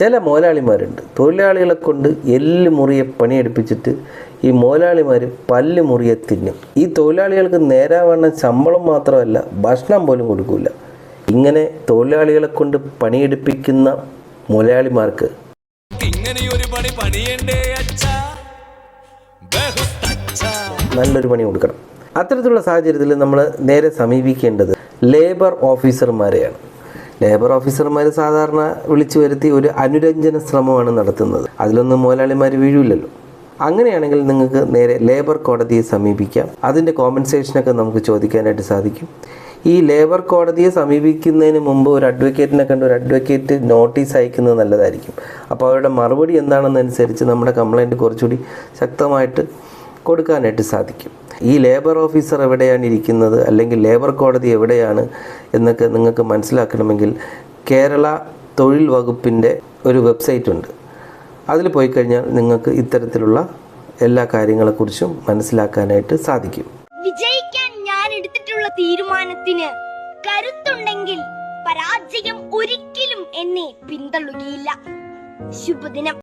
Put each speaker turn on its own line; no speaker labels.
ചില മുതലാളിമാരുണ്ട് തൊഴിലാളികളെ കൊണ്ട് എല്ല് മുറിയെ പണിയെടുപ്പിച്ചിട്ട് ഈ മുതലാളിമാർ പല്ല് മുറിയെ തിന്നും. ഈ തൊഴിലാളികൾക്ക് നേരാവണ്ണം ശമ്പളം മാത്രമല്ല ഭക്ഷണം പോലും കൊടുക്കില്ല ഇങ്ങനെ തൊഴിലാളികളെ കൊണ്ട് പണിയെടുപ്പിക്കുന്ന മുതലാളിമാർക്ക്
ഇങ്ങനെയൊരു പണി പണിയണ്ടേ
നല്ലൊരു പണി കൊടുക്കണം. അത്തരത്തിലുള്ള സാഹചര്യത്തിൽ നമ്മൾ നേരെ സമീപിക്കേണ്ടത് ലേബർ ഓഫീസർമാരെയാണ് ലേബർ ഓഫീസർമാർ സാധാരണ വിളിച്ചു വരുത്തി ഒരു അനുരഞ്ജന ശ്രമമാണ് നടത്തുന്നത്. അതിലൊന്നും മുതലാളിമാർ വീഴില്ലല്ലോ. അങ്ങനെയാണെങ്കിൽ നിങ്ങൾക്ക് നേരെ ലേബർ കോടതിയെ സമീപിക്കാം. അതിന്റെ കോമ്പൻസേഷനൊക്കെ നമുക്ക് ചോദിക്കാനായിട്ട് സാധിക്കും. ഈ ലേബർ കോടതിയെ സമീപിക്കുന്നതിന് മുമ്പ് ഒരു അഡ്വക്കേറ്റിനെ കണ്ട് ഒരു അഡ്വക്കേറ്റ് നോട്ടീസ് അയക്കുന്നത് നല്ലതായിരിക്കും. അപ്പോൾ അവരുടെ മറുപടി എന്താണെന്നനുസരിച്ച് നമ്മുടെ കംപ്ലൈന്റ് കുറച്ചുകൂടി ശക്തമായിട്ട് കൊടുക്കാനായിട്ട് സാധിക്കും. ഈ ലേബർ ഓഫീസർ എവിടെയാണ് ഇരിക്കുന്നത്? അല്ലെങ്കിൽ ലേബർ കോടതി എവിടെയാണ്? എന്നൊക്കെ നിങ്ങൾക്ക് മനസ്സിലാക്കണമെങ്കിൽ കേരള തൊഴിൽ വകുപ്പിന്റെ ഒരു വെബ്സൈറ്റ് ഉണ്ട്. അതിൽ പോയി കഴിഞ്ഞാൽ നിങ്ങൾക്ക് ഇത്തരത്തിലുള്ള എല്ലാ കാര്യങ്ങളെക്കുറിച്ചും മനസ്സിലാക്കാനായിട്ട് സാധിക്കും.
വിജയിക്കാൻ ഞാൻ എടുത്തിട്ടുള്ള തീരുമാനത്തിന് കരുത്തുണ്ടെങ്കിൽ പരാജയം ഒരിക്കലും എന്നെ പിന്തള്ളുകയില്ല. ശുഭദിനം.